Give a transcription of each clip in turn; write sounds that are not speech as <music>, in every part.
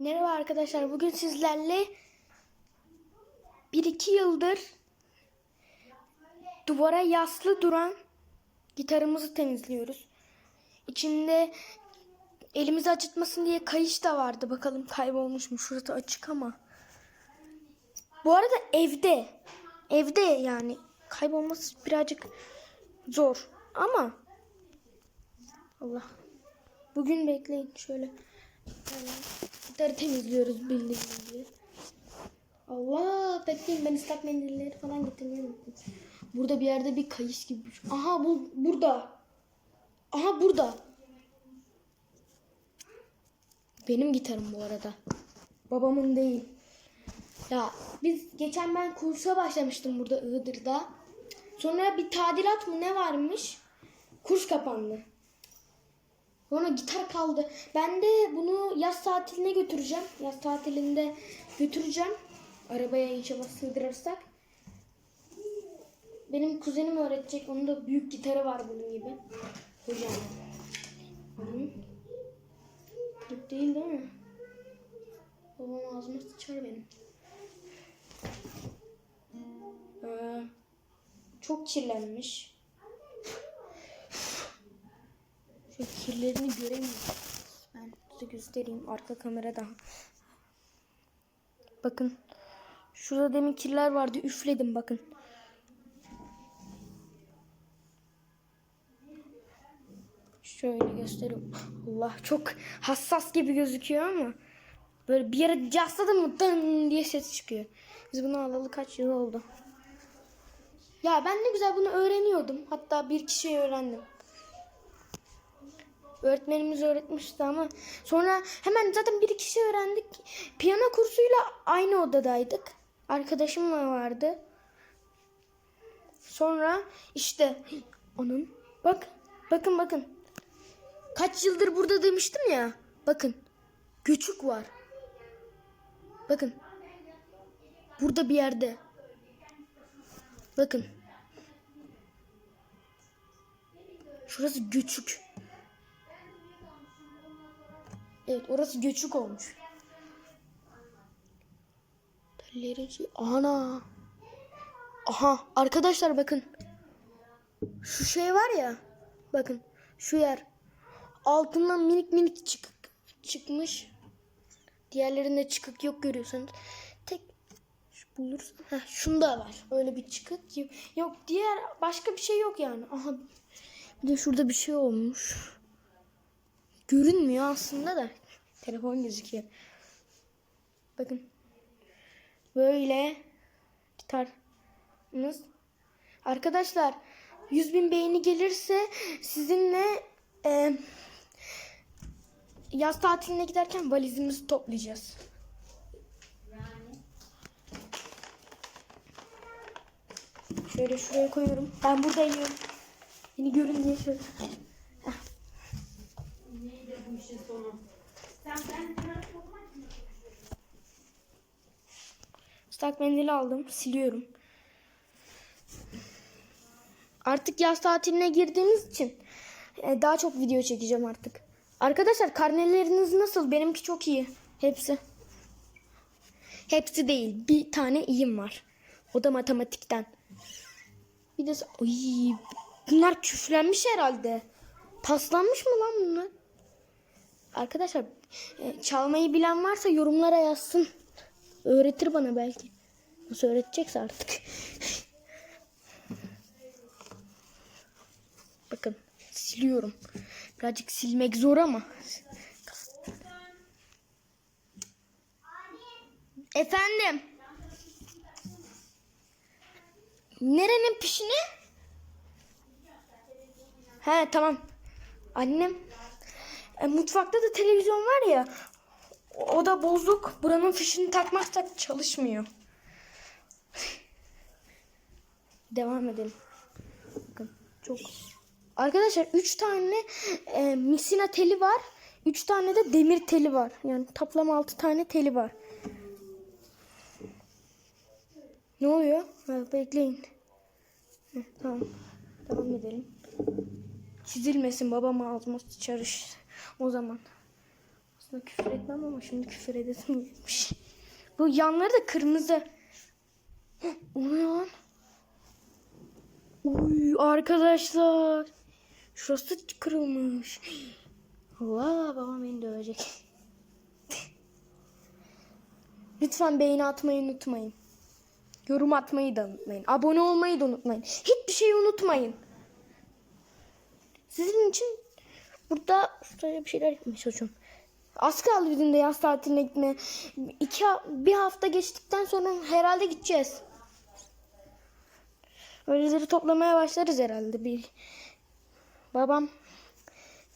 Merhaba arkadaşlar. Bugün sizlerle 1-2 yıldır duvara yaslı duran gitarımızı temizliyoruz. İçinde elimizi acıtmasın diye kayış da vardı. Bakalım kaybolmuş mu? Şurası açık ama. Bu arada evde. Evde yani. Kaybolması birazcık zor. Ama Allah. Bugün bekleyin şöyle. Böyle gitarı temizliyoruz bildiğiniz gibi. Allah bekleyin ben ıslak mendilleri falan getirmeyi unuttum. Burada bir yerde bir kayış gibi. bir şey- Aha bu burada. Aha burada. Benim gitarım bu arada. Babamın değil. Ya biz geçen ben kursa başlamıştım burada Iğdır'da. Sonra bir tadilat mı ne varmış? Kurs kapandı. Sonra gitar kaldı. Ben de bunu yaz tatiline götüreceğim. Yaz tatilinde götüreceğim. Arabaya inşallah sığdırırsak. Benim kuzenim öğretecek. Onun da büyük gitarı var bunun gibi. Hocam. Büyük değil değil mi? Babam ağzıma sıçar benim. Ee, çok kirlenmiş. Şu kirlerini göremiyorum. Ben size göstereyim arka kamerada. Bakın. Şurada demin kirler vardı. Üfledim bakın. Şöyle göstereyim. Allah çok hassas gibi gözüküyor ama böyle bir yere yasladım mı dın diye ses çıkıyor. Biz bunu alalı kaç yıl oldu. Ya ben ne güzel bunu öğreniyordum. Hatta bir kişiye öğrendim. Öğretmenimiz öğretmişti ama sonra hemen zaten bir kişi öğrendik. Piyano kursuyla aynı odadaydık. Arkadaşım da vardı. Sonra işte onun bak bakın bakın. Kaç yıldır burada demiştim ya. Bakın. Göçük var. Bakın. Burada bir yerde. Bakın. Şurası göçük. Evet orası göçük olmuş. Tellerin şey... Ana. Aha arkadaşlar bakın. Şu şey var ya. Bakın şu yer. Altından minik minik çıkık çıkmış. Diğerlerinde çıkık yok görüyorsunuz. Tek şu bulursan heh, şunda var. Öyle bir çıkık. Yok diğer başka bir şey yok yani. Aha bir de şurada bir şey olmuş. Görünmüyor aslında da. Telefon gözüküyor. Bakın. Böyle gitarımız. Arkadaşlar 100 bin beğeni gelirse sizinle e, yaz tatiline giderken valizimizi toplayacağız. Şöyle şuraya koyuyorum. Ben buradayım. Beni görün diye şöyle. İşin sonu? Sen ben Islak mendili aldım. Siliyorum. Artık yaz tatiline girdiğimiz için e, daha çok video çekeceğim artık. Arkadaşlar karneleriniz nasıl? Benimki çok iyi. Hepsi. Hepsi değil. Bir tane iyim var. O da matematikten. Bir de... Ay, bunlar küflenmiş herhalde. Paslanmış mı lan bunlar? Arkadaşlar e, çalmayı bilen varsa yorumlara yazsın. Öğretir bana belki. Nasıl öğretecekse artık. <laughs> Bakın siliyorum. Birazcık silmek zor ama. Efendim. Nerenin pişini? He tamam. Annem e, mutfakta da televizyon var ya. O da bozuk. Buranın fişini takmazsak çalışmıyor. <laughs> Devam edelim. Bakın çok. Arkadaşlar 3 tane e, misina teli var. 3 tane de demir teli var. Yani toplam 6 tane teli var. Ne oluyor? Ha, bekleyin. Heh, tamam. Devam edelim. Çizilmesin babam ağzıma sıçarış. O zaman. Aslında küfür etmem ama şimdi küfür edesim gelmiş. Bu yanları da kırmızı. O ne lan? Uy arkadaşlar. Şurası kırılmış. Allah babam beni dövecek. Lütfen beğeni atmayı unutmayın. Yorum atmayı da unutmayın. Abone olmayı da unutmayın. Hiçbir şeyi unutmayın. Sizin için burada şöyle bir şeyler yapmaya çalışıyorum. Az kaldı bizim de yaz tatiline gitme. İki, bir hafta geçtikten sonra herhalde gideceğiz. Valizleri toplamaya başlarız herhalde. Bir babam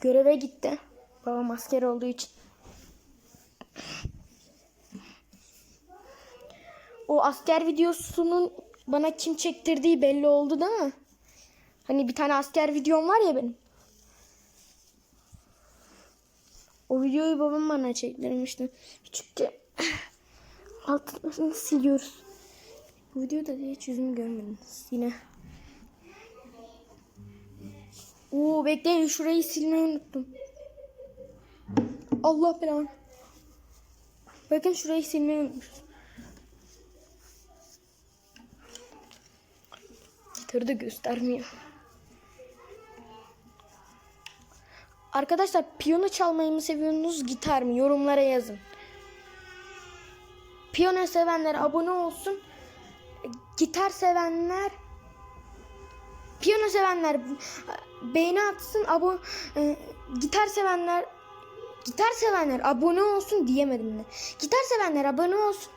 göreve gitti. Babam asker olduğu için. O asker videosunun bana kim çektirdiği belli oldu değil mi? Hani bir tane asker videom var ya benim. O videoyu babam bana çektirmişti. Küçükken. <laughs> Altını siliyoruz. Bu videoda da hiç yüzümü görmediniz. Yine. Oo bekleyin şurayı silmeyi unuttum. Allah belanı. Bakın şurayı silmeyi unutmuşuz. Gitarı da göstermiyor. Arkadaşlar piyano çalmayı mı seviyorsunuz gitar mı? Yorumlara yazın. Piyano sevenler abone olsun. Gitar sevenler piyano sevenler beğeni atsın. Abo e, gitar sevenler gitar sevenler abone olsun diyemedim de. Gitar sevenler abone olsun.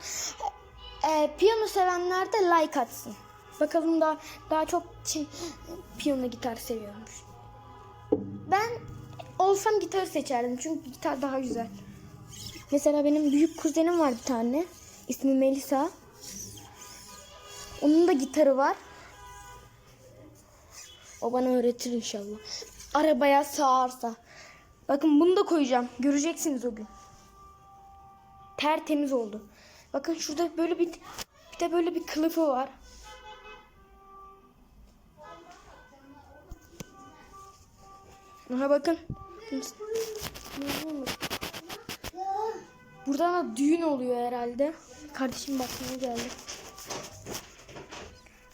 E, piyano sevenler de like atsın. Bakalım daha daha çok kim piyano gitar seviyormuş. Ben olsam gitarı seçerdim çünkü gitar daha güzel. Mesela benim büyük kuzenim var bir tane. İsmi Melisa. Onun da gitarı var. O bana öğretir inşallah. Arabaya sağarsa. Bakın bunu da koyacağım. Göreceksiniz o gün. Tertemiz oldu. Bakın şurada böyle bir bir de böyle bir kılıfı var. Aha bakın. Buradan da düğün oluyor herhalde. Kardeşim bakmaya geldi.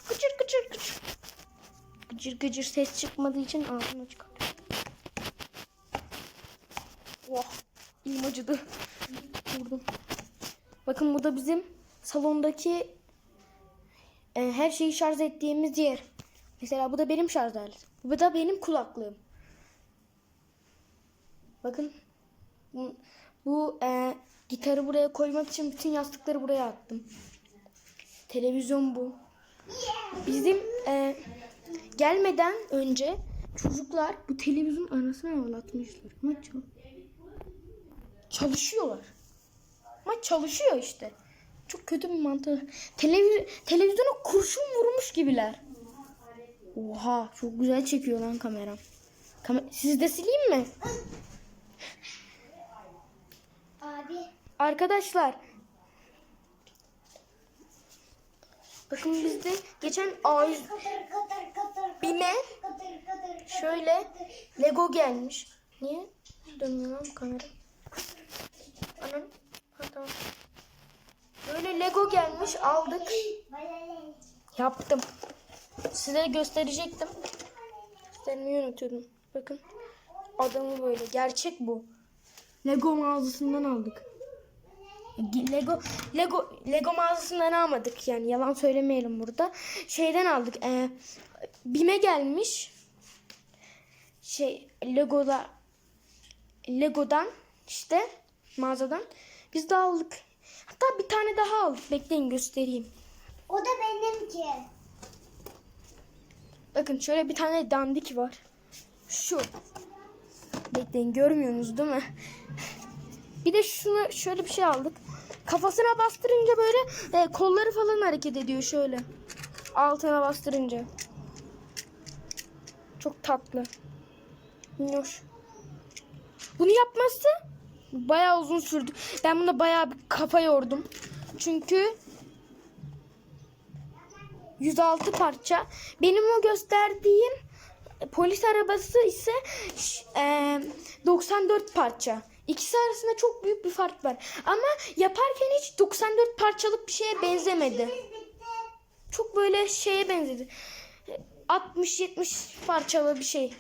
Gıcır gıcır gıcır. Gıcır gıcır ses çıkmadığı için ağzını çıkartıyor. Oh, elim acıdı. Vurdum. Bakın bu da bizim salondaki e, her şeyi şarj ettiğimiz yer. Mesela bu da benim şarj aletim. Bu da benim kulaklığım. Bakın bu, e, gitarı buraya koymak için bütün yastıkları buraya attım. Televizyon bu. Bizim e, gelmeden önce çocuklar bu televizyon anasını ağlatmışlar. Ama çal- çalışıyorlar. Ama çalışıyor işte. Çok kötü bir mantığı. Televiz televizyona kurşun vurmuş gibiler. Oha çok güzel çekiyor lan kameram. Kamer Siz de sileyim mi? Arkadaşlar. Bakın bizde geçen A100 Katır katır katır. BİM'e Katır katır. şöyle Lego gelmiş. Niye dönmüyor lan bu kamera? Anam. Ha. Böyle Lego gelmiş aldık. Yaptım. Size gösterecektim. Göstermeyi unutuyordum. Bakın. Adamı böyle. Gerçek bu. Lego mağazasından aldık. Lego Lego Lego mağazasından almadık yani yalan söylemeyelim burada. Şeyden aldık. E, Bime gelmiş. Şey Lego'da Lego'dan işte mağazadan biz de aldık. Hatta bir tane daha aldık. Bekleyin göstereyim. O da benimki. Bakın şöyle bir tane dandik var. Şu. Bekleyin görmüyorsunuz değil mi? Bir de şunu şöyle bir şey aldık. Kafasına bastırınca böyle e, kolları falan hareket ediyor şöyle. Altına bastırınca. Çok tatlı. Minnoş. Bunu yapması bayağı uzun sürdü. Ben buna bayağı bir kafa yordum. Çünkü 106 parça. Benim o gösterdiğim polis arabası ise ş- e, 94 parça. İkisi arasında çok büyük bir fark var. Ama yaparken hiç 94 parçalık bir şeye benzemedi. Çok böyle şeye benzedi. 60-70 parçalı bir şey.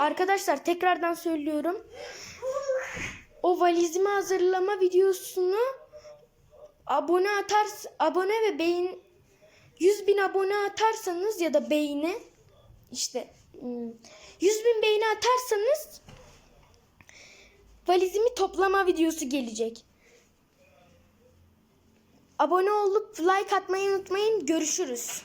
Arkadaşlar tekrardan söylüyorum. O valizimi hazırlama videosunu abone atar abone ve beğen 100 bin abone atarsanız ya da beğeni işte hmm, 100 bin beğeni atarsanız valizimi toplama videosu gelecek. Abone olup like atmayı unutmayın. Görüşürüz.